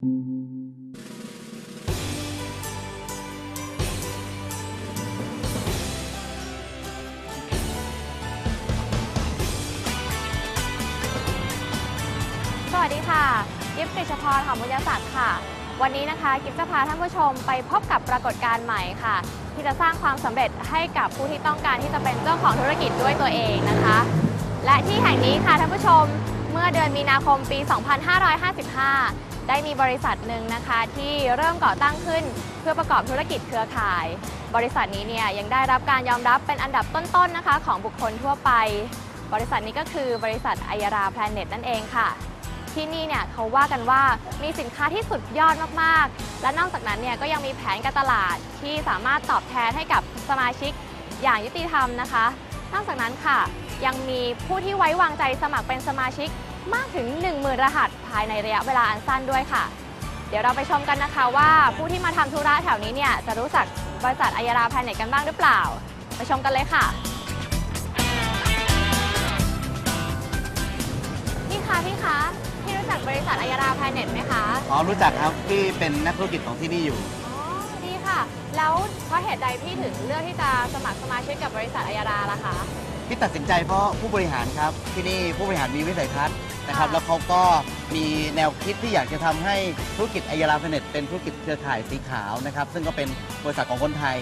สวัสดีค่ะ กิฟต์กฤษพรหอมบุญยศักดิ์ค่ะ วันนี้นะคะ กิฟต์จะพาท่านผู้ชมไปพบกับปรากฏการณ์ใหม่ค่ะ ที่จะสร้างความสำเร็จให้กับผู้ที่ต้องการที่จะเป็นเจ้าของธุรกิจด้วยตัวเองนะคะ และที่แห่งนี้ค่ะท่านผู้ชมเมื่อเดือนมีนาคมปี 2555 ได้มีบริษัทหนึ่งนะคะที่เริ่มก่อตั้งขึ้นเพื่อประกอบธุรกิจเครือข่าย บริษัทนี้เนี่ยยังได้รับการยอมรับเป็นอันดับต้นๆนะคะ ของบุคคลทั่วไป บริษัทนี้ก็คือบริษัทไอยาราแพลเน็ตนั่นเองค่ะ ที่นี่เนี่ยเขาว่ากันว่ามีสินค้าที่สุดยอดมากๆ และนอกจากนั้นเนี่ยก็ยังมีแผนการตลาดที่สามารถตอบแทนให้กับสมาชิกอย่างยุติธรรมนะคะ นอกจากนั้นค่ะ ยังมีผู้ที่ไว้วางใจสมัครเป็นสมาชิกมากถึง 10,000 รหัส ภายในระยะเวลาอันสั้นด้วยค่ะ เดี๋ยวเราไปชมกันนะคะว่าผู้ที่มาทำธุระแถวนี้เนี่ยจะรู้จักบริษัทอายาราแพลเน็ตกันบ้างหรือเปล่า ไปชมกันเลยค่ะ พี่คะพี่คะพี่รู้จักบริษัทอายาราแพลเน็ตไหมคะอ๋อรู้จักครับพี่เป็นนักธุรกิจของที่นี่อยู่อ๋อดีค่ะ แล้วเพราะเหตุใดพี่ถึงเลือกที่จะสมัครสมาชิกกับบริษัทอายาราล่ะคะพี่ตัดสินใจเพราะผู้บริหารครับที่นี่ผู้บริหารมีวิสัยทัศน์ นะครับค่ะแล้วเขาก็มีแนวคิดที่อยากจะทำให้ธุรกิจอายาลาเพเน็ตเป็นธุรกิจเครือข่ายสีขาวนะครับ ซึ่งก็เป็นบริษัทของคนไทย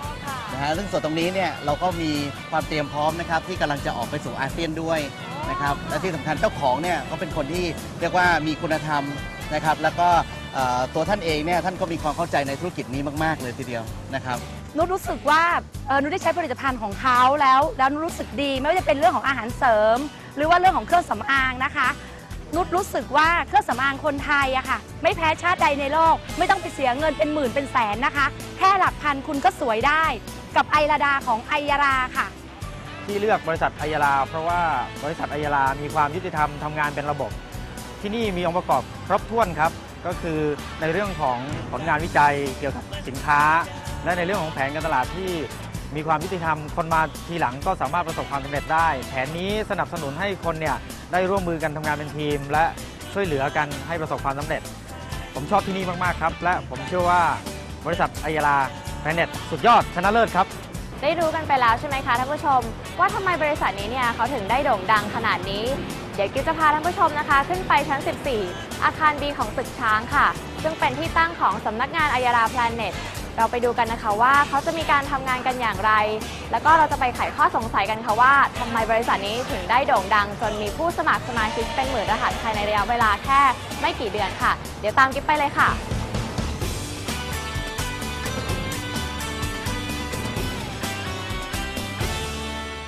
อ๋อค่ะนะฮะซึ่งส่วนตรงนี้เนี่ยเราก็มีความเตรียมพร้อมนะครับที่กำลังจะออกไปสู่อาเซียนด้วยนะครับและที่สำคัญเจ้าของเนี่ยก็เป็นคนที่เรียกว่ามีคุณธรรมนะครับแล้วก็เอ่อตัวท่านเองเนี่ยท่านก็มีความเข้าใจในธุรกิจนี้มาก ๆ เลยทีเดียวนะครับ นุชรู้สึกว่าเออนุชได้ใช้ผลิตภัณฑ์ของเขาแล้ว แล้วนุชรู้สึกดี ไม่ว่าจะเป็นเรื่องของอาหารเสริม หรือว่าเรื่องของเครื่องสำอางนะคะนุชรู้สึกว่าเครื่องสำอางคนไทยอะค่ะ ไม่แพ้ชาติใดในโลก ไม่ต้องไปเสียเงินเป็นหมื่นเป็นแสนนะคะ แค่หลักพันคุณก็สวยได้ กับไอราดาของไอยาราค่ะ ที่เลือกบริษัทไอยาลาเพราะว่าบริษัทไอยาลามีความยุติธรรมทำงานเป็นระบบ ที่นี่มีองค์ประกอบครบถ้วนครับ ก็คือในเรื่องของผลงานวิจัยเกี่ยวกับสินค้า และในเรื่องของแผนการตลาดที่ มีความยุติธรรมคนมาทีหลังก็สามารถประสบความสำเร็จได้ แผนนี้สนับสนุนให้คนเนี่ยได้ร่วมมือกันทำงานเป็นทีม และช่วยเหลือกันให้ประสบความสำเร็จ ผมชอบที่นี่มาก ๆ ครับ และผมเชื่อว่าบริษัทไอยาลาแพนเน็ตสุดยอดชนะเลิศครับ ได้รู้กันไปแล้วใช่ไหมคะท่านผู้ชม ว่าทำไมบริษัทนี้เนี่ยเขาถึงได้โด่งดังขนาดนี้ เดี๋ยวกิ๊ฟจะพาท่านผู้ชมนะคะ ขึ้นไปชั้น 14 อาคาร B ของตึกช้างค่ะ ซึ่งเป็นที่ตั้งของสำนักงานอายาราแพลเน็ต เราไปดูกันนะคะว่าเขาจะมีการทำงานกันอย่างไร แล้วก็เราจะไปไขข้อสงสัยกันค่ะว่าทำไมบริษัทนี้ถึงได้โด่งดัง จนมีผู้สมัครสมาชิกเป็นหมื่นรหัสภายในระยะเวลาแค่ไม่กี่เดือนค่ะ เดี๋ยวตามกิ๊ฟไปเลยค่ะ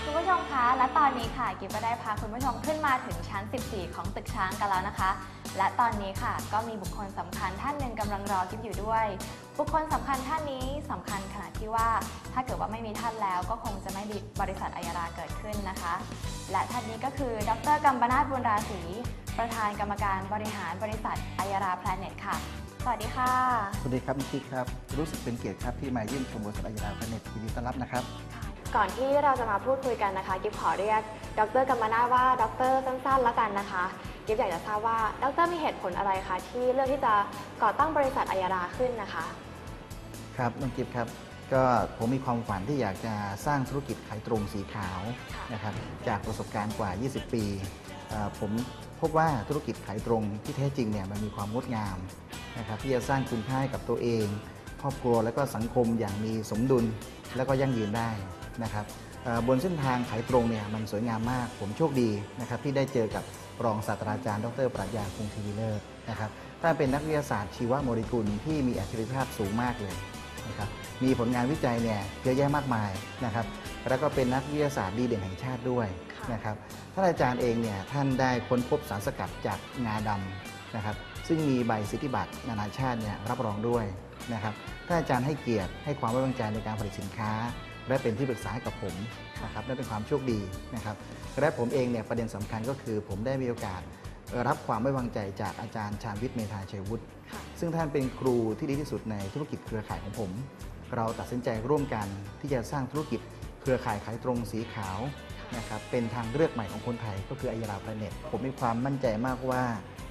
คุณผู้ชมคะ และตอนนี้ค่ะ กิฟก็ได้พาคุณผู้ชมขึ้นมาถึงชั้น 14 ของตึกช้างกันแล้วนะคะ และตอนนี้ค่ะก็มีบุคคลสำคัญท่านหนึ่งกำลังรอกิฟอยู่ด้วย บุคคลสำคัญท่านนี้สำคัญขนาดที่ว่า ถ้าเกิดว่าไม่มีท่านแล้ว ก็คงจะไม่มีบริษัทอายาราเกิดขึ้นนะคะ และท่านนี้ก็คือ ดรกัมปนาทบุญราศีประธานกรรมการบริหารบริษัทอายาราแพลเน็ตค่ะ สวัสดีค่ะ สวัสดีครับมิคิกครับ รู้สึกเป็นเกียรติครับที่มาเยี่ยมชมบริษัทอายาลาแพลเน็ตยินดีต้อนรับนะครับ ก่อนที่เราจะมาพูดคุยกันนะคะ กิฟขอเรียกดรกัมปนาทว่าดรสั้นๆแล้วกันนะคะ กิฟอยากจะทราบว่าดรมีเหตุผลอะไรคะที่เลือกที่จะก่อตั้งบริษัทอายาราขึ้นนะคะ ครับน้องกิฟครับก็ผมมีความฝันที่อยากจะสร้างธุรกิจขายตรงสีขาวค่ะนะครับจากประสบการณ์กว่า 20 ปีเอ่อผมพบว่าธุรกิจขายตรงที่แท้จริงเนี่ยมันมีความงดงามนะครับที่จะสร้างคุณค่าให้กับตัวเอง ครอบครัวและก็สังคมอย่างมีสมดุลและก็ยั่งยืนได้นะครับเอ่อบนเส้นทางขายตรงเนี่ยมันสวยงามมาก ผมโชคดีนะครับที่ได้เจอกับ รองศาสตราจารย์ ดรปรัชญาคงทีวีเลิศนะครับท่านเป็นนักวิทยาศาสตร์ชีวโมเลกุลที่มีอัจฉริยภาพสูงมากเลยนะครับมีผลงานวิจัยเนี่ยเยอะแยะมากมายนะครับแล้วก็เป็นนักวิทยาศาสตร์ดีเด่นแห่งชาติด้วยค่ะนะครับท่านอาจารย์เองเนี่ยท่านได้ค้นพบสารสกัดจากงาดำนะครับซึ่งมีใบสิทธิบัตรนานาชาติเนี่ยรับรองด้วยนะครับท่านอาจารย์ให้เกียรติให้ความไว้วางใจในการผลิตสินค้า และเป็นที่ปรึกษาให้กับผมนะครับนั่นเป็นความโชคดีนะครับและผมเองเนี่ยประเด็นสำคัญก็คือ ผมได้มีโอกาสเอ่อรับความไว้วางใจจากอาจารย์ชาญวิทย์เมธาชัยวุฒิค่ะซึ่งท่านเป็นครูที่ดีที่สุดในธุรกิจเครือข่ายของผม เราตัดสินใจร่วมกันที่จะสร้างธุรกิจเครือข่ายขายตรงสีขาวนะครับเป็นทางเลือกใหม่ของคนไทยก็คืออายาราแพลเน็ตผมมีความมั่นใจมากว่า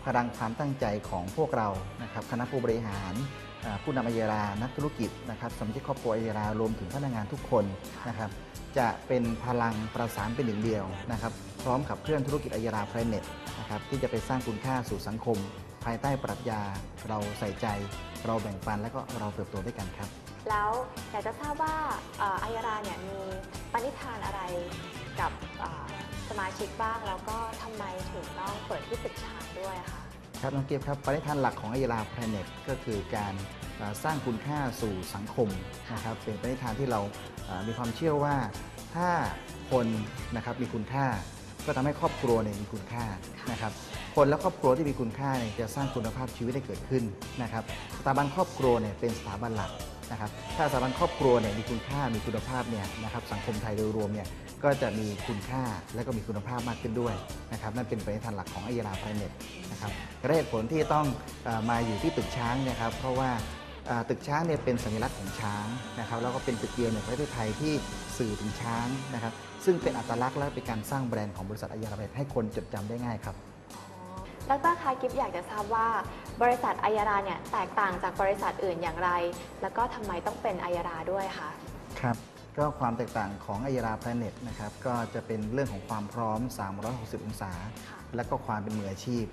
พลังความตั้งใจของพวกเรานะครับคณะผู้บริหารอ่า ผู้นำอัยรานักธุรกิจนะครับสมาชิกครอบครัวอัยรารวมถึงพนักงานทุกคนนะครับจะเป็นพลังประสานเป็นหนึ่งเดียวนะครับพร้อมขับเคลื่อนธุรกิจอัยราไพรเน็ตนะครับที่จะไปสร้างคุณค่าสู่สังคม ภายใต้ปรัชญาเราใส่ใจ เราแบ่งปันและก็เราเติบโตด้วยกันครับ แล้วอยากจะทราบว่าเอ่ออายาราเนี่ยมีปณิธานอะไรกับสมาชิกบ้างแล้วก็ทำไมถึงต้องเปิดที่ตึกชางด้วยคะ ครับน้องเกียบครับปณิธานหลักของอัยราแพลเน็ตก็คือการเอ่อสร้างคุณค่าสู่สังคมนะครับเป็นปณิธานที่เราเอ่อมีความเชื่อว่าถ้าคนนะครับมีคุณค่า ก็ทำให้ครอบครัวเนี่ยมีคุณค่านะครับคนและครอบครัวที่มีคุณค่าเนี่ยจะสร้างคุณภาพชีวิตได้เกิดขึ้นนะครับสถาบันครอบครัวเนี่ยเป็นสถาบันหลักนะครับถ้าสถาบันครอบครัวเนี่ยมีคุณค่ามีคุณภาพเนี่ยนะครับสังคมไทยโดยรวมเนี่ย ก็จะมีคุณค่าและก็มีคุณภาพมากขึ้นด้วยนะครับนั่นเป็นปณิธานหลักของอัยราไพรเน็ตนะครับและเหตุผลที่ต้องเออมาอยู่ที่ตึกช้างเนะครับเพราะว่าเอ่อตึกช้างเนี่ยเป็นสัญลักษณ์ของช้างนะครับแล้วก็เป็นตึกเดียวในประเทศไทยที่สื่อถึงช้างนะครับซึ่งเป็นอัตลักษณ์และเป็นการสร้างแบรนด์ของบริษัทอายาราเบตให้คนจดจำได้ง่ายครับดรคะกิฟอยากจะทราบว่า บริษัทอายาราเนี่ยแตกต่างจากบริษัทอื่นอย่างไร แล้วก็ทำไมต้องเป็นอายาราด้วยคะ ครับ ก็ความแตกต่างของอายาราแพลเน็ตนะครับก็จะเป็นเรื่องของความพร้อม 360 องศาค่ะและก็ความเป็นมืออาชีพ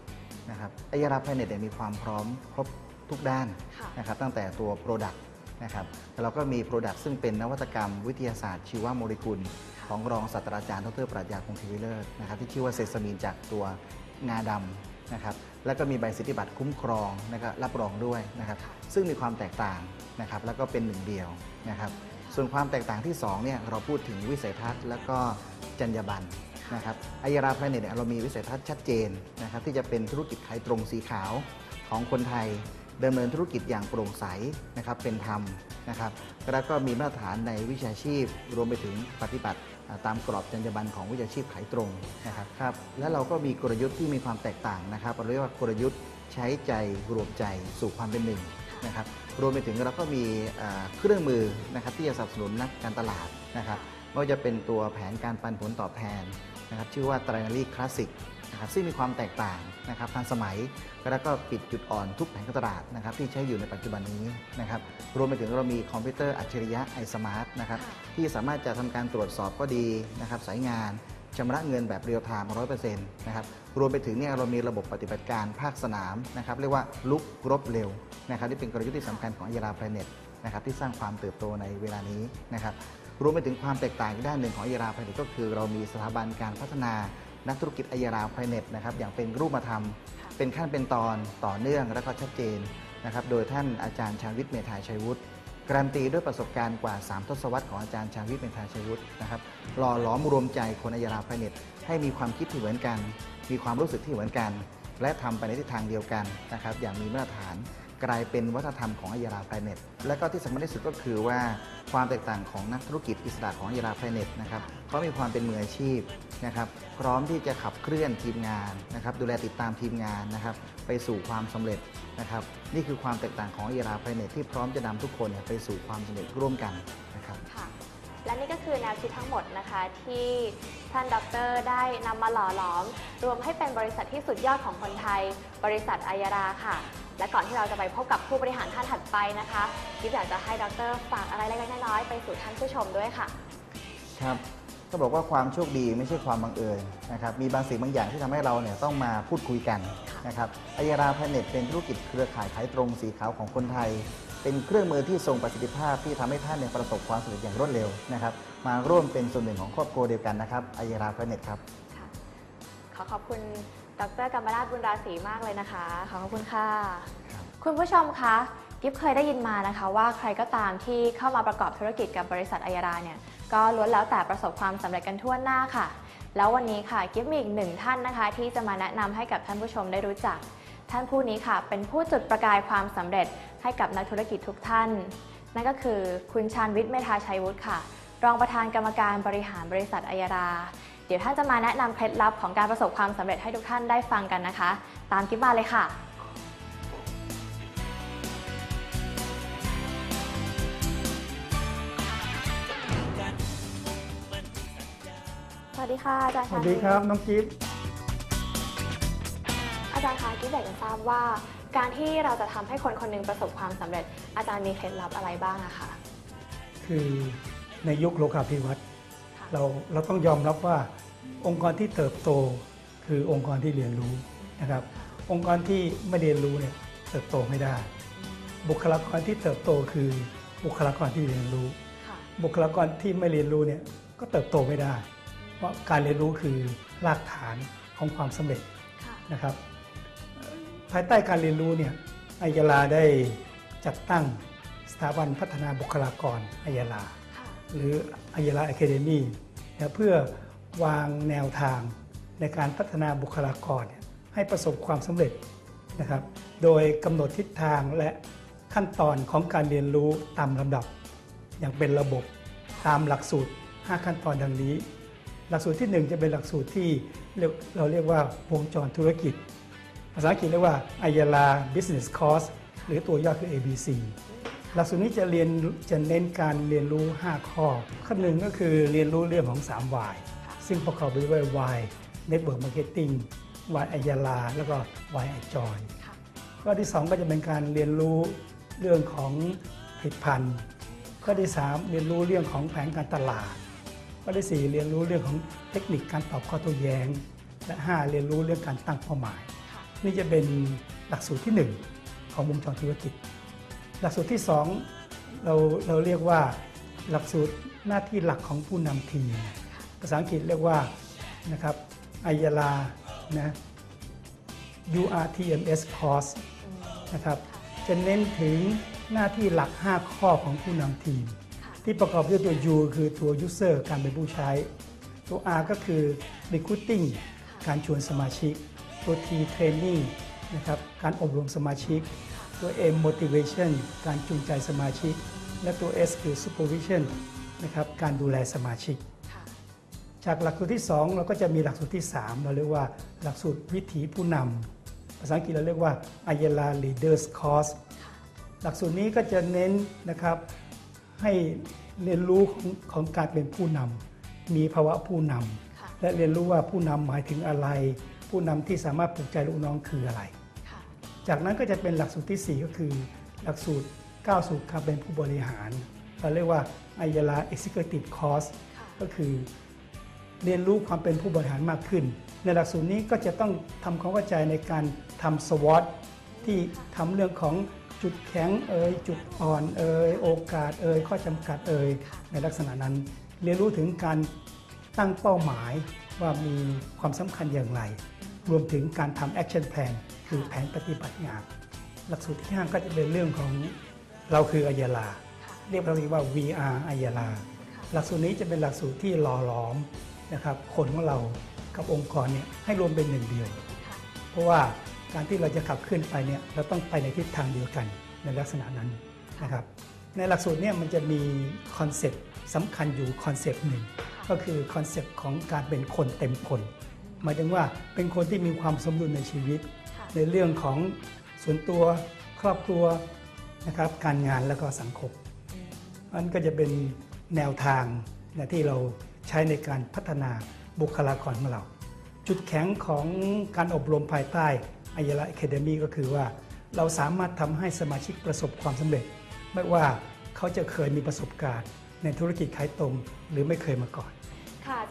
นะครับอายาราแพลเน็ตเนี่ยมีความพร้อมครบทุกด้านค่ะนะครับตั้งแต่ตัว Product นะครับแล้วเราก็มี Product ซึ่งเป็นนวัตกรรมวิทยาศาสตร์ชีวโมเลกุล ของรองศาสตราจารย์ดรปรัชญาคงทวีเลิศนะครับที่ชื่อว่าเซซามีนจากตัวงาดำนะครับแล้วก็มีใบสิทธิบัตรคุ้มครองนะครับรับรองด้วยนะครับซึ่งมีความแตกต่างนะครับแล้วก็เป็นหนึ่งเดียวนะครับ ส่วนความแตกต่างที่2เนี่ยเราพูดถึงวิสัยทัศน์ แล้วก็จรรยาบรรณนะครับอยาราแพลเน็ตเนี่ยเรามีวิสัยทัศน์ชัดเจนนะครับที่จะเป็นธุรกิจขายตรงสีขาวของคนไทยดำเนินธุรกิจอย่างโปร่งใสนะครับเป็นธรรมนะครับแล้วก็มีมาตรฐานในวิชาชีพ รวมไปถึงปฏิบัติตามกรอบจรรยาบรรณของวิชาชีพขายตรงนะครับครับและเราก็มีกลยุทธ์ที่มีความแตกต่างนะครับเราเรียกว่ากลยุทธ์ใช้ใจรวมใจสู่ความเป็นหนึ่ง นะครับรวมไปถึงเราก็มีอ่าเครื่องมือนะครับที่จะสนับสนุนนักการตลาดนะครับไม่ว่าจะเป็นตัวแผนการปันผลตอบแทนนะครับชื่อว่า t r i n a r y Classic นะครับซึ่งมีความแตกต่างนะครับทันสมัยแล้วก็ปิดจุดอ่อนทุกแผงการตลาดนะครับที่ใช้อยู่ในปัจจุบันนี้นะครับรวมไปถึงเรามีคอมพิวเตอร์อัจฉริยะไอสมาร์ทนะครับที่สามารถจะทำการตรวจสอบก็ดีนะครับสายงาน ชำระเงินแบบเรียลไทม์ร้อยเปอร์เซ็นต์นะครับรวมไปถึงเนี่ยเรามีระบบปฏิบัติการภาคสนามนะครับเรียกว่าลุกรบเร็วนะครับที่เป็นกลยุทธ์ที่สำคัญของอยาราแพลเน็ตนะครับที่สร้างความเติบโตในเวลานี้นะครับรวมไปถึงความแตกต่างอีกด้านหนึ่งของอยาราแพลเน็ตก็คือ เรามีสถาบันการพัฒนานักธุรกิจอยาราแพลเน็ตนะครับอย่างเป็นรูปธรรม เป็นขั้นเป็นตอนต่อเนื่องและก็ชัดเจนนะครับโดยท่านอาจารย์ชาญวิทย์เมธาชัยวุฒิ การันตีด้วยประสบการณ์กว่า 3 ทศวรรษของอาจารย์ชาวิทย์เมธาชยวุฒินะครับหล่อหลอมรวมใจคนอัยราพเน็ตให้มีความคิดที่เหมือนกัน มีความรู้สึกที่เหมือนกัน และทำไปในทิศทางเดียวกันนะครับอย่างมีมาตรฐาน กลายเป็นวัฒนธรรมของอัยราไพเน็ตและก็ที่สำคัญที่สุดก็คือว่าความแตกต่างของนักธุรกิจอิสระของอัยราไพเน็ตนะครับเขามีความเป็นมืออาชีพนะครับพร้อมที่จะขับเคลื่อนทีมงานนะครับดูแลติดตามทีมงานนะครับไปสู่ความสำเร็จนะครับนี่คือความแตกต่างของอัยราไพเน็ตที่พร้อมจะนำทุกคนไปสู่ความสำเร็จร่วมกันนะครับค่ะและนี่ก็คือแนวคิดทั้งหมดนะคะที่ท่านดร ได้นำมาหล่อหลอม รวมให้เป็นบริษัทที่สุดยอดของคนไทย บริษัทอายาราค่ะ และก่อนที่เราจะไปพบกับผู้บริหารท่านถัดไปนะคะกิ๊บอยากจะให้ดรฝากอะไรเล็กๆน้อยๆไปสู่ท่านผู้ชมด้วยค่ะ ครับก็บอกว่าความโชคดีไม่ใช่ความบังเอิญนะครับมีบางสิ่งบางอย่างที่ทำให้เราเนี่ยต้องมาพูดคุยกันนะครับอายาราแพเน็ตเป็นธุรกิจเครือข่ายขายตรงสีขาวของคนไทย เป็นเครื่องมือที่ทรงประสิทธิภาพที่ทำให้ท่านเนี่ยประสบความสำเร็จอย่างรวดเร็วนะครับมาร่วมเป็นส่วนหนึ่งของครอบครัวเดียวกันนะครับอายาราแพเน็ตครับค่ะขอขอบคุณ ดรกัมปนาทบุญราศีมากเลยนะคะ ขอขอบคุณค่ะครับคุณผู้ชมคะกิฟเคยได้ยินมานะคะว่าใครก็ตามที่เข้ามาประกอบธุรกิจกับบริษัทอายาราเนี่ยก็ล้วนแล้วแต่ประสบความสำเร็จกันทั่วหน้าค่ะ แล้ววันนี้ค่ะกิฟมีอีกหนึ่งท่านนะคะ ที่จะมาแนะนำให้กับท่านผู้ชมได้รู้จัก ท่านผู้นี้ค่ะ เป็นผู้จุดประกายความสำเร็จให้กับนักธุรกิจทุกท่าน นั่นก็คือคุณชาญวิทย์เมธาชัยวุฒิค่ะ รองประธานกรรมการบริหารบริษัทอายารา เดี๋ยวท่านจะมาแนะนำเคล็ดลับของการประสบความสำเร็จให้ทุกท่านได้ฟังกันนะคะ ตามกิฟมาเลยค่ะ สวัสดีค่ะอาจารย์สวัสดีครับน้องกิฟต์ออาจารย์คะกิ๊บอยากจะทราบว่า การที่เราจะทำให้คนคนหนึงประสบความสำเร็จ อาจารย์มีเคล็ดลับอะไรบ้างอะคะ คือในยุคโลกาภิวัตน์ค่ะ เราเราต้องยอมรับว่าองค์กรที่เติบโตคือองค์กรที่เรียนรู้นะครับ องค์กรที่ไม่เรียนรู้เนี่ยเติบโตไม่ได้ บุคลากรที่เติบโตคือบุคลากรที่เรียนรู้ค่ะบุคลากรที่ไม่เรียนรู้เนี่ยก็เติบโตไม่ได้ เพราะการเรียนรู้คือรากฐานของความสำเร็จค่ะนะครับเอ่อภายใต้การเรียนรู้เนี่ยอายาลาได้จัดตั้งสถาบันพัฒนาบุคลากรอายาลาค่ะหรือ อายาลาอะคาเดมีเพื่อวางแนวทางในการพัฒนาบุคลากรให้ประสบความสำเร็จนะครับ โดยกำหนดทิศทางและขั้นตอนของการเรียนรู้ตามลำดับ อย่างเป็นระบบตามหลักสูตร 5 ขั้นตอนดังนี้ หลักสูตรที่ 1 จะเป็นหลักสูตรที่เรียกเราเรียกว่าวงจรธุรกิจ ภาษาอังกฤษเรียกว่าอายาลา Business Course หรือตัวย่อคือ ABC หลักสูตรนี้จะเรียนจะเน้นการเรียนรู้ 5 ข้อ ข้อหนึ่งก็คือเรียนรู้เรื่องของ 3 Y ซึ่งประกอบไปด้วย Y Network Marketing Y อายาลา แล้วก็ Y ไอจอยค่ะข้อที่ 2 ก็จะเป็นการเรียนรู้เรื่องของผลิตภัณฑ์ข้อที่ 3 เรียนรู้เรื่องของแผนการตลาด ข้อที่ 4 เรียนรู้เรื่องของเทคนิคการตอบข้อโต้แย้ง และ 5 เรียนรู้เรื่องการตั้งเป้าหมายค่ะนี่จะเป็นหลักสูตรที่ 1 ของวงจรธุรกิจ หลักสูตรที่ 2 เราเราเรียกว่าหลักสูตรหน้าที่หลักของผู้นำทีม ภาษาอังกฤษเรียกว่านะครับอายาลานะ URTMS course อืมนะครับจะเน้นถึงหน้าที่หลัก 5 ข้อของผู้นำทีมค่ะที่ประกอบด้วยตัว U คือตัว user การเป็นผู้ใช้ ตัว R ก็คือ recruiting การชวนสมาชิก ตัว T training นะครับการอบรมสมาชิก ตัว M motivation การจูงใจสมาชิก และตัว S คือ supervision นะครับการดูแลสมาชิกค่ะจากหลักสูตรที่ 2 เราก็จะมีหลักสูตรที่ 3 เราเรียกว่าหลักสูตรวิถีผู้นำภาษาอังกฤษเราเรียกว่า Ayala Leaders Course หลักสูตรนี้ก็จะเน้นนะครับให้เรียนรู้ของของการเป็นผู้นำมีภาวะผู้นค่ะำและเรียนรู้ว่าผู้นำหมายถึงอะไร ผู้นำที่สามารถปลุกใจลูกน้องคืออะไรค่ะ จากนั้นก็จะเป็นหลักสูตรที่ 4 ก็คือ หลักสูตรก้าวสู่การเป็นผู้บริหาร เราเรียกว่า Ayala Executive Course ก็คือเรียนรู้ความเป็นผู้บริหารมากขึ้น ในหลักสูตรนี้ก็จะต้องทำความเข้าใจในการทำสวอตที่ทำเรื่องของจุดแข็งเอ่ยจุดอ่อนเอ่ยโอกาสเอ่ยข้อจำกัดเอ่ยในลักษณะนั้น เรียนรู้ถึงการตั้งเป้าหมายว่ามีความสำคัญอย่างไร รวมถึงการทำ action plan คือแผนปฏิบัติงาน หลักสูตรที่5ก็จะเป็นเรื่องของเราคืออายาลา เรียกเราเรียกว่า VR อายาลา หลักสูตรนี้จะเป็นหลักสูตรที่หล่อหลอมนะครับคนของเรากับองค์กรเนี่ยให้รวมเป็นหนึ่งเดียวค่ะเพราะว่าการที่เราจะขับเคลื่อนไปเนี่ยเราต้องไปในทิศทางเดียวกันในลักษณะนั้นนะครับในหลักสูตรเนี่ยมันจะมีคอนเซปต์สำคัญอยู่คอนเซปต์หนึ่งก็คือคอนเซปต์ของการเป็นคนเต็มคน หมายถึงว่าเป็นคนที่มีความสมดุลในชีวิตค่ะในเรื่องของส่วนตัวครอบครัวนะครับการงานแล้วก็สังคมอืมอันก็จะเป็นแนวทางนะที่เราใช้ในการพัฒนาบุคลากรของเรา จุดแข็งของการอบรมภายใต้อายละ a ค a เดมีก็คือว่า เราสามารถทำให้สมาชิกประสบความสำเร็จ ไม่ว่าเขาจะเคยมีประสบการณ์ ในธุรกิจขายตรงหรือไม่เคยมาก่อนค่ะ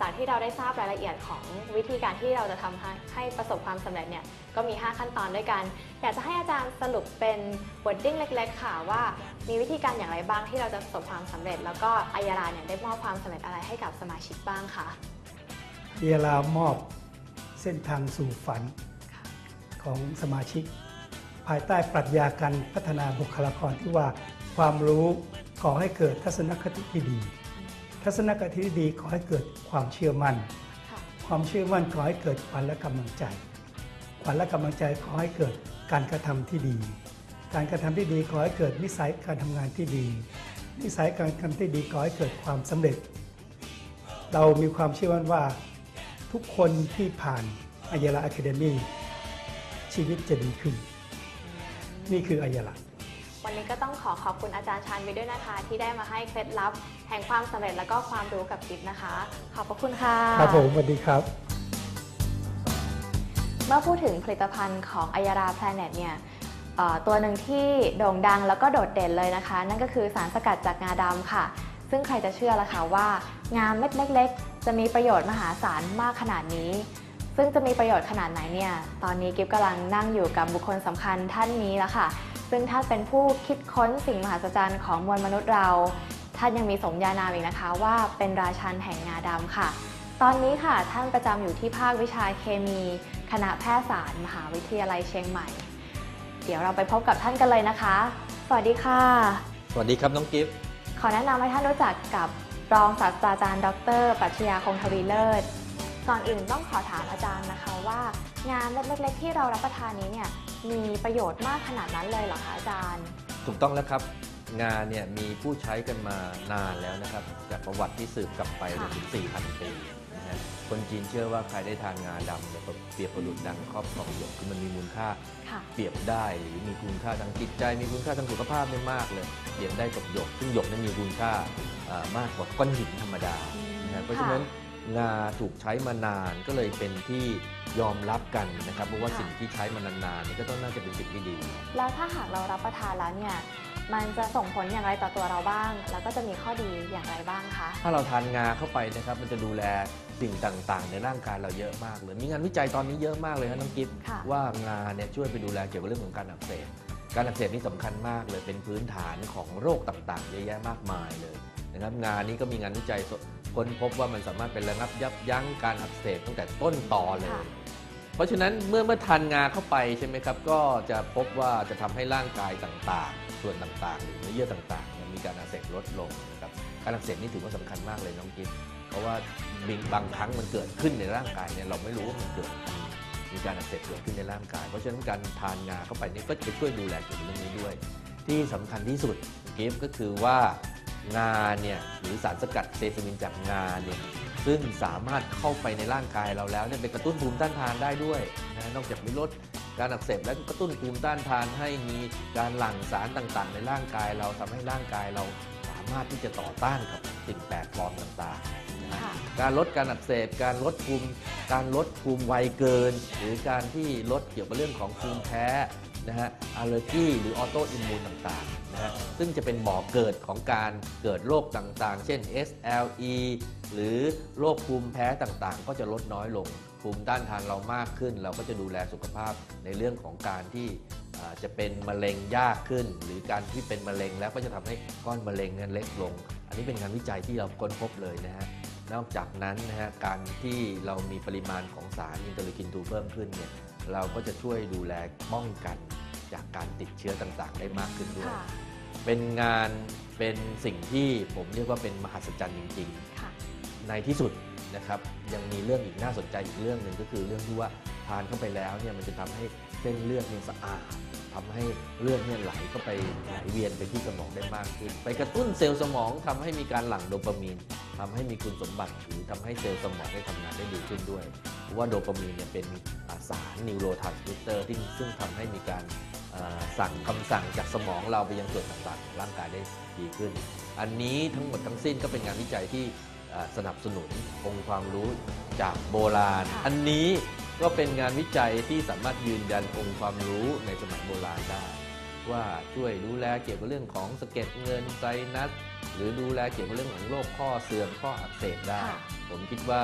จากที่เราได้ทราบรายละเอียดของวิธีการที่เราจะทำให้ให้ประสบความสำเร็จเนี่ยก็มี 5 ขั้นตอนด้วยกัน อยากจะให้อาจารย์สรุปเป็น wording เล็ก ๆ ค่ะว่า มีวิธีการอย่างไรบ้างที่เราจะประสบความสำเร็จ แล้วก็อายาลาเนี่ยได้มอบความสำเร็จอะไรให้กับสมาชิกบ้างคะเยลามอบเส้นทางสู่ฝันค่ะของสมาชิก ภายใต้ปรัชญาการพัฒนาบุคลากรที่ว่าความรู้ก่อให้เกิดทัศนคติที่ดี ทัศนคติที่ดีก่อให้เกิดความเชื่อมั่นค่ะความเชื่อมั่นก่อให้เกิดขวัญและกำลังใจ ขวัญและกำลังใจก่อให้เกิดการกระทำที่ดี การกระทำที่ดีก่อให้เกิดนิสัยการทำงานที่ดี นิสัยการทำที่ดีก่อให้เกิดความสำเร็จ เรามีความเชื่อมั่นว่า ทุกคนที่ผ่านอายละอะคาเดมีชีวิตจะดีขึ้น นี่คืออายละ วันนี้ก็ต้องขอขอบคุณอาจารย์ชาญวิทย์ด้วยนะคะ ที่ได้มาให้เคล็ดลับ แห่งความสำเร็จและก็ความรู้กับกิฟนะคะ ขอบพระคุณค่ะ ครับผมสวัสดีครับ เมื่อพูดถึงผลิตภัณฑ์ของอายาราแพลเน็ตเนี่ยเอ่อตัวหนึ่งที่โด่งดังแล้วก็โดดเด่นเลยนะคะ นั่นก็คือสารสกัดจากงาดำค่ะ ซึ่งใครจะเชื่อล่ะคะว่างาเม็ดเล็ก ๆ จะมีประโยชน์มหาศาลมากขนาดนี้ ซึ่งจะมีประโยชน์ขนาดไหนเนี่ย ตอนนี้กิฟกำลังนั่งอยู่กับบุคคลสำคัญท่านนี้แล้วค่ะ ซึ่งท่านเป็นผู้คิดค้นสิ่งมหัศจรรย์ของมวลมนุษย์เรา ท่านยังมีสมญานามอีกนะคะว่าเป็นราชันแห่งงาดำค่ะ ตอนนี้ค่ะท่านประจำอยู่ที่ภาควิชาเคมี คณะแพทยศาสตร์มหาวิทยาลัยเชียงใหม่ เดี๋ยวเราไปพบกับท่านกันเลยนะคะ สวัสดีค่ะ สวัสดีครับน้องกิฟต์ขอแนะนำให้ท่านรู้จักกับรองศาสตราจารย์ ดรปรัชญาคงทวีเลิศ ก่อนอื่นต้องขอถามอาจารย์นะคะว่า งานเล็กๆที่เรารับประทานนี้เนี่ยมีประโยชน์มากขนาดนั้นเลยเหรอคะอาจารย์ ถูกต้องแล้วครับ งานเนี่ยมีผู้ใช้กันมานานแล้วนะครับ จากประวัติที่สืบกลับไปค่ะถึง4,000 ปีนะฮะคนจีนเชื่อว่าใครได้ทานงาดำเนี่ยเปรียบประดุจดังครอบครองหยกคือมันมีมูลค่า ค่ะ เปรียบได้หรือมีคุณค่าทางจิตใจ มีคุณค่าทางสุขภาพไม่มากเลยเปรียบได้กับหยก ซึ่งหยกนั้นมีคุณค่าเอ่อมากกว่าก้อนหินธรรมดาอืมนะฮะเพราะฉะนั้น งาถูกใช้มานานก็เลยเป็นที่ยอมรับกันนะครับเพราะว่าค่ะ สิ่งที่ใช้มานานๆเนี่ยก็ต้องน่าจะเป็นสิ่งที่ดี แล้วถ้าหากเรารับประทานแล้วเนี่ย มันจะส่งผลอย่างไรต่อตัวเราบ้าง แล้วก็จะมีข้อดีอย่างไรบ้างคะ ถ้าเราทานงาเข้าไปนะครับ มันจะดูแลสิ่งต่างๆ ในร่างกายเราเยอะมากเลย มีงานวิจัยตอนนี้เยอะมากเลยครับน้องกิฟต์ค่ะ ว่างาเนี่ยช่วยไปดูแลเกี่ยวกับเรื่องของการอักเสบ การอักเสบนี่สำคัญมากเลยเป็นพื้นฐานของโรคต่างๆ เยอะแยะมากมายเลยนะครับงานนี้ก็มีงานวิจัย ค้นพบว่ามันสามารถเป็นระงับยับยั้งการอักเสบตั้งแต่ต้นตอเลยค่ะเพราะฉะนั้นเมื่อเมื่อทานงาเข้าไปใช่ไหมครับ ก็จะพบว่าจะทำให้ร่างกายต่างๆ ส่วนต่างๆ หรือเนื้อเยื่อต่างๆเนี่ยมีการอักเสบลดลงนะครับการอักเสบนี่ถือว่าสำคัญมากเลยน้องกิฟเพราะว่าบางครั้งมันเกิดขึ้นในร่างกายเนี่ยเราไม่รู้ว่ามันเกิดมีการอักเสบเกิดขึ้นในร่างกาย เพราะฉะนั้นการทานงาเข้าไปนี่ก็จะช่วยดูแลเกี่ยวกับเรื่องนี้ด้วย ที่สำคัญที่สุดกิฟก็คือว่า งาเนี่ยหรือสารสกัดเซซามินจากงาเนี่ยซึ่งสามารถเข้าไปในร่างกายเราแล้วเนี่ยเป็นกระตุ้นภูมิต้านทานได้ด้วยนะนอกจากไม่ลดการอักเสบแล้วก็กระตุ้นภูมิต้านทานให้มีการหลั่งสารต่างๆ ในร่างกายเราทำให้ร่างกายเราสามารถที่จะต่อต้านกับสิ่งแปลกปลอมต่างๆนะฮะค่ะการลดการอักเสบการลดภูมิการลดภูมิไวเกิน หรือการที่ลดเกี่ยวกับเรื่องของภูมิแพ้นะฮะอัลเลอร์จีหรือออโตอิมมูนต่างๆ นะฮะซึ่งจะเป็นบ่อกเกิดของการเกิดโรคต่างๆ เช่น SLE หรือโรคภูมิแพ้ต่างๆ ก็จะลดน้อยลง ภูมิต้านทานเรามากขึ้น เราก็จะดูแลสุขภาพในเรื่องของการที่จะเป็นมะเร็งยากขึ้น หรือการที่เป็นมะเร็งแล้วก็จะทำให้ก้อนมะเร็งนั้นเล็กลง อันนี้เป็นงานวิจัยที่เราค้นพบเลยนะฮะนอกจากนั้นนะฮะการที่เรามีปริมาณของสารอินเตอร์ลิวคิน2เพิ่มขึ้นเนี่ยเราก็จะช่วยดูแลป้องกันจากการติดเชื้อต่างๆ ได้มากขึ้นด้วย เป็นงานเป็นสิ่งที่ผมเรียกว่าเป็นมหัศจรรย์จริงค่ะๆในที่สุดนะครับยังมีเรื่องอีกน่าสนใจอีกเรื่องหนึ่งก็คือเรื่องที่ว่าทานเข้าไปแล้วเนี่ยมันจะทำให้เส้นเลือดเนี่ยสะอาดทำให้เลือดเนี่ยไหลเข้าไปไหลเวียนไปที่สมองได้มากขึ้น ไปกระตุ้นเซลล์สมองทำให้มีการหลั่งโดปามีนทำให้มีคุณสมบัติหรือทำให้เซลล์สมองได้ทำงานได้ดีขึ้นด้วยเพราะว่าโดปามีนเนี่ยเป็นอ่าสารนิวโรทรานสมิเตอร์ที่ซึ่งทำให้มีการอ่า สั่งคำสั่งจากสมองเราไปยังส่วนต่างๆของร่างกายได้ดีขึ้น อันนี้ทั้งหมดทั้งสิ้นก็เป็นงานวิจัยที่อ่าสนับสนุนองค์ความรู้จากโบราณค่ะอันนี้ก็เป็นงานวิจัยที่สามารถยืนยันองค์ความรู้ในสมัยโบราณได้ ว่าช่วยดูแลเกี่ยวกับเรื่องของสะเก็ดเงินไซนัสหรือดูแลเกี่ยวกับเรื่องของโรคข้อเสื่อมข้ออักเสบได้ค่ะผมคิดว่า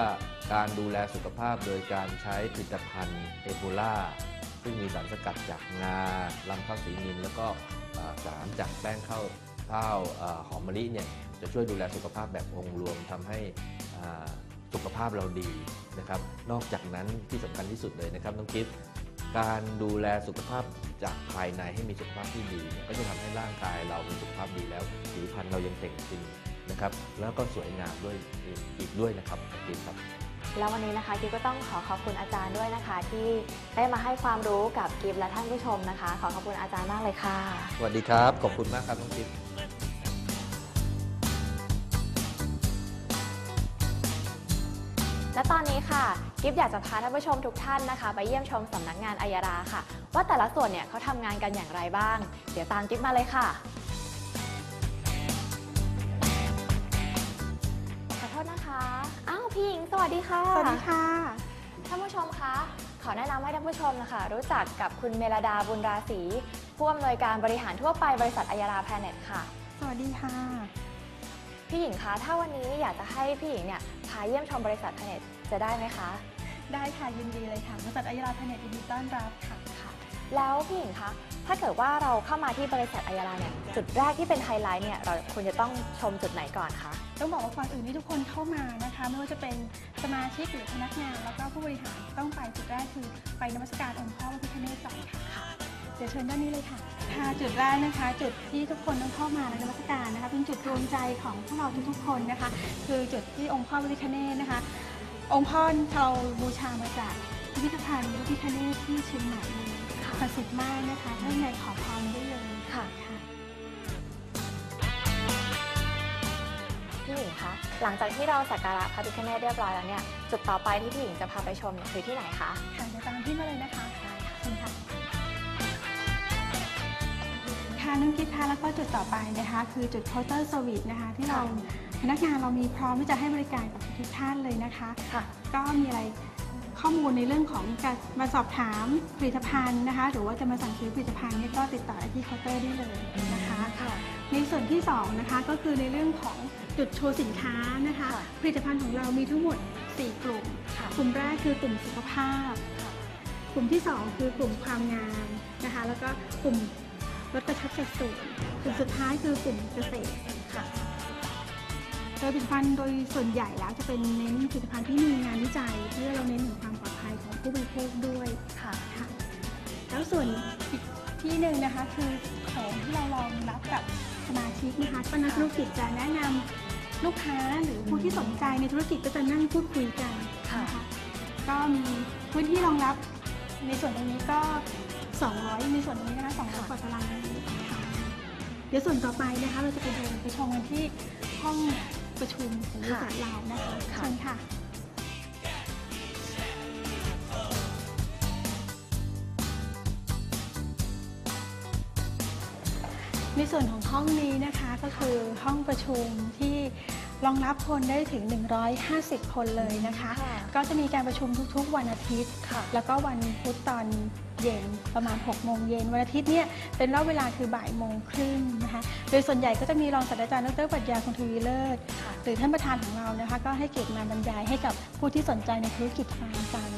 การดูแลสุขภาพโดยการใช้ผลิตภัณฑ์เอโบลา ซึ่งมีสารสกัดจากงาลำข้าวสีนินแล้วก็สารจากแป้งข้าวข้าวหอมมะลิเนี่ยจะช่วยดูแลสุขภาพแบบองค์รวมทำให้สุขภาพเราดีนะครับ นอกจากนั้นที่สำคัญที่สุดเลยนะครับน้องกิฟการดูแลสุขภาพจากภายในให้มีสุขภาพที่ดี ก็จะทำให้ร่างกายเรามีสุขภาพดีแล้วผิวพรรณเรายังเต่งตึงนะครับ แล้วก็สวยงามด้วยอีกด้วยนะครับน้องกิฟครับ แล้ววันนี้นะคะกิฟก็ต้องขอขอบคุณอาจารย์ด้วยนะคะ ที่ได้มาให้ความรู้กับกิฟและท่านผู้ชมนะคะ ขอขอบคุณอาจารย์มากเลยค่ะ สวัสดีครับ ขอบคุณมากครับน้องกิฟต์และตอนนี้ค่ะ กิฟอยากจะพาท่านผู้ชมทุกท่านนะคะ ไปเยี่ยมชมสำนักงานอายาราค่ะ ว่าแต่ละส่วนเนี่ยเขาทำงานกันอย่างไรบ้าง เดี๋ยวตามกิฟมาเลยค่ะ พี่หญิงสวัสดีค่ะ สวัสดีค่ะ ท่านผู้ชมคะขอแนะนำให้ท่านผู้ชมนะคะ รู้จักกับคุณเมลดาบุญราศีผู้อำนวยการบริหารทั่วไปบริษัทอัยราแพลเน็ตค่ะ สวัสดีค่ะ พี่หญิงคะ ถ้าวันนี้อยากจะให้พี่หญิงเนี่ยพาเยี่ยมชมบริษัทแพลเน็ตจะได้ไหมคะ ได้ค่ะยินดีเลยค่ะบริษัทอัยราแพเน็ตยินดีต้อนรับค่ะค่ะ แล้วพี่หญิงคะถ้าเกิดว่าเราเข้ามาที่บริษัทอัยราเนี่ยจุดแรกที่เป็นไฮไลท์เนี่ยเราควรจะต้องชมจุดไหนก่อนคะ ต้องบอกว่าก่อนอื่นที่ทุกคนเข้ามานะคะไม่ว่าจะเป็นสมาชิกหรือพนักงานแล้วก็ผู้บริหารต้องไปจุดแรกคือไปนมัสการองค์พ่อพระพิฆเนศก่อนค่ะเดี๋ยวเชิญด้านนี้เลยค่ะค่ะจุดแรกนะคะ จุดที่ทุกคนต้องเข้ามาในนมัสการนะคะ เป็นจุดรวมใจของพวกเราทุกๆคนนะคะ คือจุดที่องค์พ่อพระพิฆเนศนะคะ องค์พ่อเราบูชามาจากพิพิธภัณฑ์พระพิฆเนศที่เชียงใหม่เลยศักดิ์สิทธิ์มากนะคะถ้าในขอพรได้เลยค่ะ พี่หญิงคะ หลังจากที่เราสักการะพระพิฆเนศเรียบร้อยแล้วเนี่ย จุดต่อไปที่พี่หญิงจะพาไปชมเนี่ยคือที่ไหนคะค่ะเดี๋ยวตามที่มาเลยนะคะเชิญค่ะค่ะน้องกิ๊ฟคะแล้วก็จุดต่อไปนะคะ คือจุดเคาน์เตอร์สวิตนะคะ ที่เราพนักงานเรามีพร้อมที่จะให้บริการกับทุกท่านเลยนะคะค่ะก็มีอะไรข้อมูลในเรื่องของการมาสอบถามผลิตภัณฑ์นะคะ หรือว่าจะมาสั่งซื้อผลิตภัณฑ์เนี่ยก็ติดต่อได้ที่เคาน์เตอร์ได้เลยนะคะค่ะในส่วนที่2นะคะก็คือในเรื่องของ จุดโชว์สินค้านะคะค่ะผลิตภัณฑ์ของเรามีทั้งหมด 4 กลุ่มค่ะกลุ่มแรกคือกลุ่มสุขภาพ กลุ่มที่ 2 คือกลุ่มความงามนะคะ แล้วก็กลุ่มลดกระชับสัดส่วนกลุ่มสุดท้ายคือกลุ่มเกษตรค่ะโดยผลิตภัณฑ์โดยส่วนใหญ่แล้วจะเป็นเน้นผลิตภัณฑ์ที่มีงานวิจัย เพื่อเราเน้นถึงความปลอดภัยของผู้บริโภคด้วยค่ะค่ะ แล้วส่วนอีกที่หนึ่งนะคะคือของที่เรารองรับกับสมาชิกนะคะก็นักธุรกิจจะแนะนำ ลูกค้าหรือผู้ที่สนใจในธุรกิจก็จะนั่งพูดคุยกันค่ะนะคะก็มีพื้นที่รองรับในส่วนตรงนี้ก็ 200 ในส่วนตรงนี้นะคะ200กว่าตารางเมตรค่ะเดี๋ยวส่วนต่อไปนะคะเราจะไปดูไปชมกันที่ห้องประชุมของบริษัทเรานะคะค่ะเชิญค่ะในส่วนของห้องนี้นะคะก็คือห้องประชุมที่ รองรับคนได้ถึง 150 คนเลยนะคะค่ะก็จะมีการประชุมทุกๆ วันอาทิตย์ค่ะแล้วก็วันพุธตอนเย็นประมาณ 6 โมงเย็นวันอาทิตย์เนี่ยเป็นรอบเวลาคือบ่ายโมงครึ่งนะคะโดยส่วนใหญ่ก็จะมีรองศาสตราจารย์ดรปรัชญาคงทวีเลิศค่ะหรือท่านประธานของเรานะคะก็ให้เกียรติมาบรรยายให้กับผู้ที่สนใจในธุรกิจฟาร์มกัน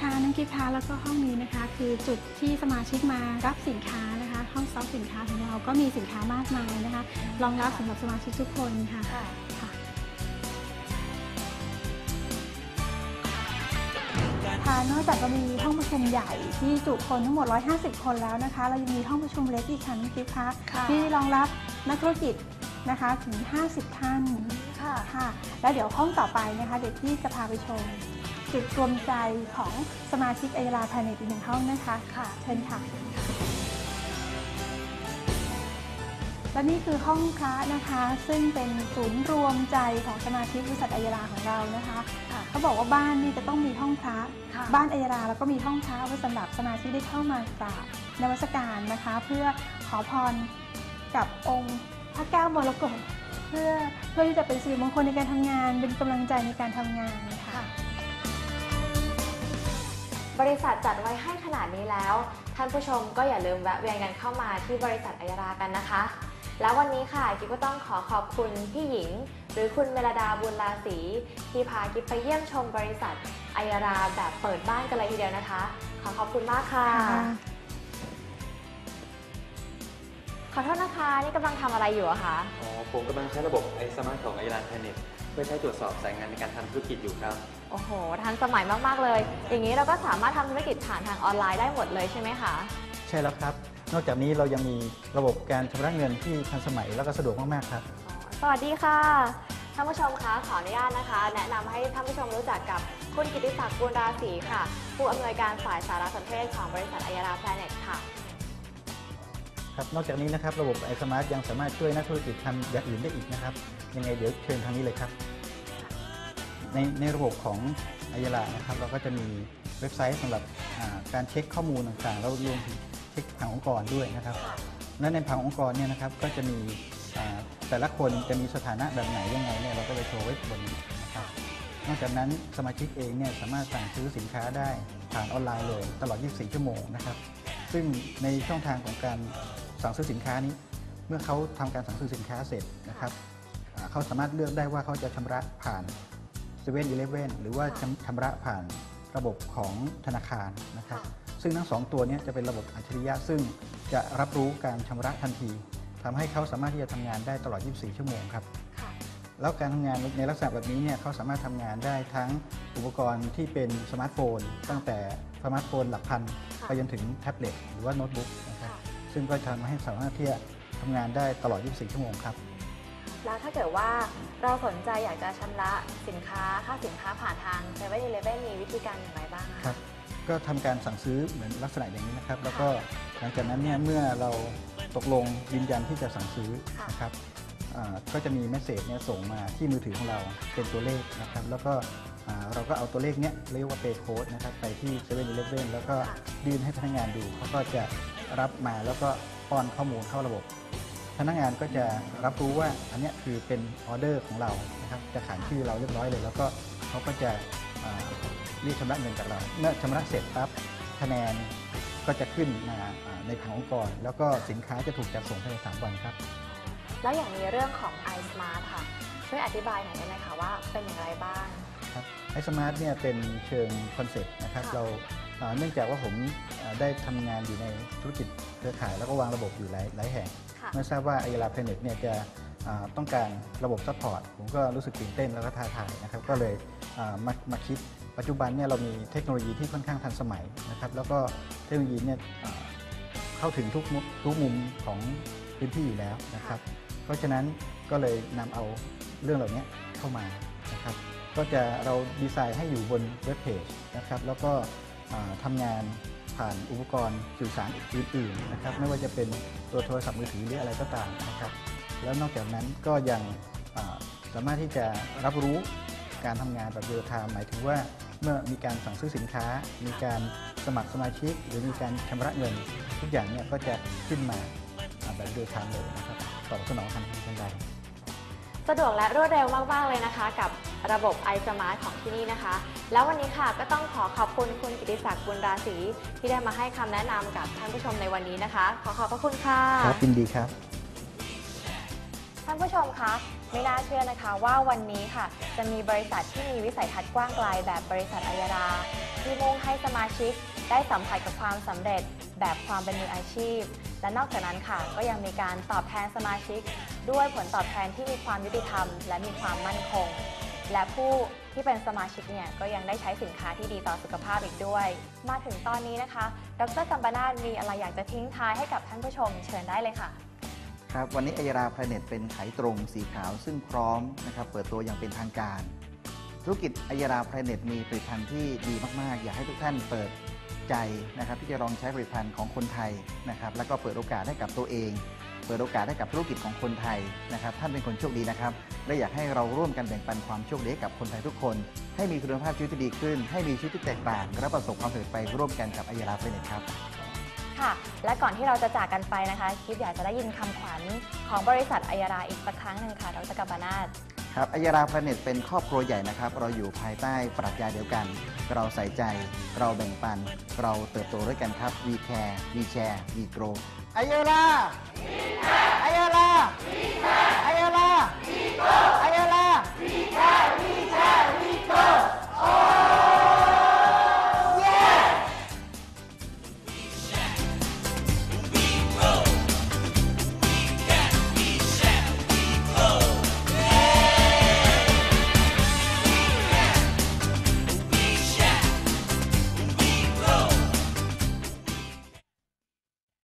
ค่ะนังกิฟพาแล้วก็ห้องนี้นะคะ คือจุดที่สมาชิกมารับสินค้านะคะห้องซอฟสินค้าของเราก็มีสินค้ามากมายนะคะรองรับสำหรับสมาชิกทุกคนค่ะ นอกจากเรามีห้องประชุมใหญ่ที่จุคนทั้งหมด 150 คนแล้วนะคะ เรายังมีห้องประชุมเล็กอีกค่ะน้องกิ๊ฟคะค่ะที่รองรับนักธุรกิจนะคะถึง 50 ท่านค่ะ ค่ะ แล้วเดี๋ยวห้องต่อไปนะคะเดี๋ยวที่จะพาไปชม จุดรวมใจของสมาชิกไอราภายในอีกหนึ่งห้องนะคะ ค่ะ เชิญค่ะ และนี่คือห้องพระนะคะ ซึ่งเป็นศูนย์รวมใจของสมาชิกบริษัทไอยาราของเรานะคะค่ะเขาบอกว่าบ้านนี่จะต้องมีห้องพระค่ะบ้านไอยาราแล้วก็มีห้องพระไว้สำหรับสมาชิกได้เข้ามากราบนมัสการนะคะ เพื่อขอพรกับองค์พระแก้วมรกตเพื่อเพื่อที่จะเป็นสิริมงคลในการทำงาน เป็นกำลังใจในการทำงานค่ะบริษัทจัดไว้ให้ขนาดนี้แล้ว ท่านผู้ชมก็อย่าลืมแวะเวียนกันเข้ามาที่บริษัทอัยรากันนะคะ แล้ววันนี้ค่ะกิ๊บก็ต้องขอขอบคุณพี่หญิง หรือคุณเมลดาบุญราศีที่พากิ๊บไปเยี่ยมชมบริษัทอัยราแบบเปิดบ้านกันเลยทีเดียวนะคะ ขอขอบคุณมากค่ะ ขอโทษนะคะนี่กำลังทำอะไรอยู่อะคะอ๋อผมกำลังใช้ระบบไอสมาร์ทของไอรานแพเน็ตเพื่อใช้ตรวจสอบสายงานในการทำธุรกิจอยู่ครับ โอ้โหทันสมัยมากๆเลย อย่างนี้เราก็สามารถทำธุรกิจผ่านทางออนไลน์ได้หมดเลยใช่ไหมคะ ใช่แล้วครับ นอกจากนี้เรายังมีระบบการชำระเงินที่ทันสมัยแล้วก็สะดวกมากๆครับ สวัสดีค่ะ ท่านผู้ชมคะขออนุญาตนะคะ แนะนำให้ท่านผู้ชมรู้จักกับคุณกิติศักดิ์บุญราศีค่ะ ผู้อำนวยการฝ่ายสารสนเทศของบริษัทอัยราแพลเน็ตค่ะ ครับ นอกจากนี้นะครับระบบไอสมาร์ทยังสามารถช่วยนักธุรกิจทำอย่างอื่นได้อีกนะครับ ยังไงเดี๋ยวเชิญทางนี้เลยครับ ในในระบบของอายาลานะครับ เราก็จะมีเว็บไซต์สำหรับอ่าการเช็คข้อมูลต่างๆ แล้วรวมถึง เช็คผังองค์กรด้วยนะครับ และในผังองค์กรเนี่ยนะครับก็จะมีอ่าแต่ละคนจะมีสถานะแบบไหนยังไงเนี่ยเราก็จะโชว์ไว้บนนี้นะครับนอกจากนั้นสมาชิกเองเนี่ยสามารถสั่งซื้อสินค้าได้ผ่านออนไลน์เลย ตลอด 24 ชั่วโมงนะครับ ซึ่งในช่องทางของการสั่งซื้อสินค้านี้ เมื่อเขาทำการสั่งซื้อสินค้าเสร็จนะครับอ่าเขาสามารถเลือกได้ว่าเขาจะชำระผ่าน7 e เ e ่ e อหรือว่าชำชำระผ่านระบบของธนาคารนะครับ ซึ่งทั้งสองตัวเนี้จะเป็นระบบอัจฉริยะ ซึ่งจะรับรู้การชำระทันทีทำให้เขาสามารถที่จะทำงานได้ตลอด 24 ชั่วโมงครับค่ะแล้วการทำงานในลักษณะแบบนี้เนี่ยเขาสามารถทำงานได้ทั้งอุปกรณ์ที่เป็นสมาร์ทโฟน ตั้งแต่สมาร์ทโฟนหลักพันค่ะไปจนถึงแท็บเล็ตหรือว่าโน้ตบุ๊กนะครับค่ะซึ่งก็ทำให้สามารถที่จะทำงานได้ตลอด 24 ชั่วโมงครับแล้วถ้าเกิดว่าเราสนใจอยากจะชำระสินค้าค่าสินค้าผ่านทาง7 e เ e ่ e อมีวิธีการอย่างไรบ้างอะครับ ก็ทำการสั่งซื้อเหมือนลักษณะอย่างนี้นะครับ แล้วก็หลังจากนั้นเนี่ยเมื่อเราตกลงยืนยันที่จะสั่งซื้อค่ะนะครับอ่าก็จะมีเมสเซจเนี่ยส่งมาที่มือถือของเราเป็นตัวเลขนะครับ แล้วก็อ่าเราก็เอาตัวเลขเนี้ยเรียกว่าเปย์โค้ดนะครับไปที่7 e เ e ่ e อแล้วก็ยื่นให้พนักงานดูเขาก็จะรับมาแล้วก็ป้อนข้อมูลเข้าระบบ พนักงานก็จะรับรู้ว่าอันเนี้ยคือเป็นออเดอร์ของเรานะครับจะขานชื่อเราเรียบร้อยเลย แล้วก็เขาก็จะอ่าเรียกชำระเงินจากเรา เมื่อชำระเสร็จปั๊บคะแนนก็จะขึ้นมาอ่าในผังองค์กร แล้วก็สินค้าจะถูกจัดส่งภายใน3วันครับ แล้วอย่างนี้เรื่องของ iSmart ค่ะ ช่วยอธิบายหน่อยได้ไหมคะว่าเป็นอย่างไรบ้างครับไอสมาร์ทเนี่ยเป็นเชิงคอนเซ็ปต์นะครับค่ะเราอ่าเนื่องจากว่าผมอ่าได้ทำงานอยู่ในธุรกิจเครือข่าย แล้วก็วางระบบอยู่หลายหลายแห่งค่ะเมื่อทราบว่าไอยาลาเพเน็ตเนี่ยจะอ่าต้องการระบบซัพพอร์ตผมก็รู้สึกตื่นเต้นแล้วก็ท้าทายนะครับก็เลยอ่า มามาคิดปัจจุบันเนี่ยเรามีเทคโนโลยีที่ค่อนข้างทันสมัยนะครับแล้วก็เทคโนโลยีเนี่ยเข้าถึงทุกมุมทุกมุมของพื้นที่อยู่แล้วนะครับ เพราะฉะนั้นก็เลยนำเอาเรื่องเหล่านี้เข้ามานะครับก็จะเราดีไซน์ให้อยู่บนเว็บเพจนะครับแล้วก็อ่าทำงานผ่านอุปกรณ์สื่อสารอื่นๆนะครับไม่ว่าจะเป็นตัวโทรศัพท์มือถือหรืออะไรก็ตามนะครับแล้วนอกจากนั้นก็ยังสามารถที่จะรับรู้ การทำงานแบบเรียลไทม์หมายถึงว่าเมื่อมีการสั่งซื้อสินค้า มีการสมัครสมาชิก หรือมีการชำระเงิน ทุกอย่างเนี่ยก็จะขึ้นมาอ่าแบบเรียลไทม์เลยนะครับตอบสนองทันทีทันใดสะดวกและรวดเร็วมากๆเลยนะคะ กับระบบ iSmart ของที่นี่นะคะ แล้ววันนี้ค่ะก็ต้องขอขอบคุณคุณกิติศักดิ์บุญราศีที่ได้มาให้คำแนะนำกับท่านผู้ชมในวันนี้นะคะ ขอขอบพระคุณค่ะ ครับยินดีครับ ท่านผู้ชมคะ ไม่น่าเชื่อนะคะว่าวันนี้ค่ะ จะมีบริษัทที่มีวิสัยทัศน์กว้างไกลแบบบริษัทอัยรา ที่มุ่งให้สมาชิกได้สัมผัสกับความสำเร็จแบบความเป็นมืออาชีพ และนอกจากนั้นค่ะ ก็ยังมีการตอบแทนสมาชิก ด้วยผลตอบแทนที่มีความยุติธรรม และมีความมั่นคง และผู้ที่เป็นสมาชิกเนี่ยก็ยังได้ใช้สินค้าที่ดีต่อสุขภาพอีกด้วย มาถึงตอนนี้นะคะ ดรกัมปนาทมีอะไรอยากจะทิ้งท้ายให้กับท่านผู้ชมเชิญได้เลยค่ะ ครับวันนี้อัยราพลเน็ตเป็นไขตรงสีขาวซึ่งพร้อมนะครับเปิดตัวอย่างเป็นทางการ ธุรกิจอัยราพลเน็ตมีผลิตภัณฑ์ที่ดีมาก ๆ อยากให้ทุกท่านเปิดใจนะครับที่จะลองใช้ผลิตภัณฑ์ของคนไทยนะครับแล้วก็เปิดโอกาสให้กับตัวเอง เปิดโอกาสให้กับธุรกิจของคนไทยนะครับท่านเป็นคนโชคดีนะครับและอยากให้เราร่วมกันแบ่งปันความโชคดีกับคนไทยทุกคน ให้มีคุณภาพชีวิตที่ดีขึ้น ให้มีชีวิตที่แตกต่างและประสบความสำเร็จไปร่วมกันกับอัยราพลเน็ตครับ ค่ะ และก่อนที่เราจะจากกันไปนะคะคิดอยากจะได้ยินคำขวัญของบริษัทอัยราอีกสักครั้งหนึ่งค่ะดรกัปปนาท ครับอัยราแพลเน็ตเป็นครอบครัวใหญ่นะครับ เราอยู่ภายใต้ปรัชญาเดียวกัน เราใส่ใจ เราแบ่งปัน เราเติบโตด้วยกันครับ We Care We Share We Grow อัยราอัยราอัยราอัยรา We Care We Share We Grow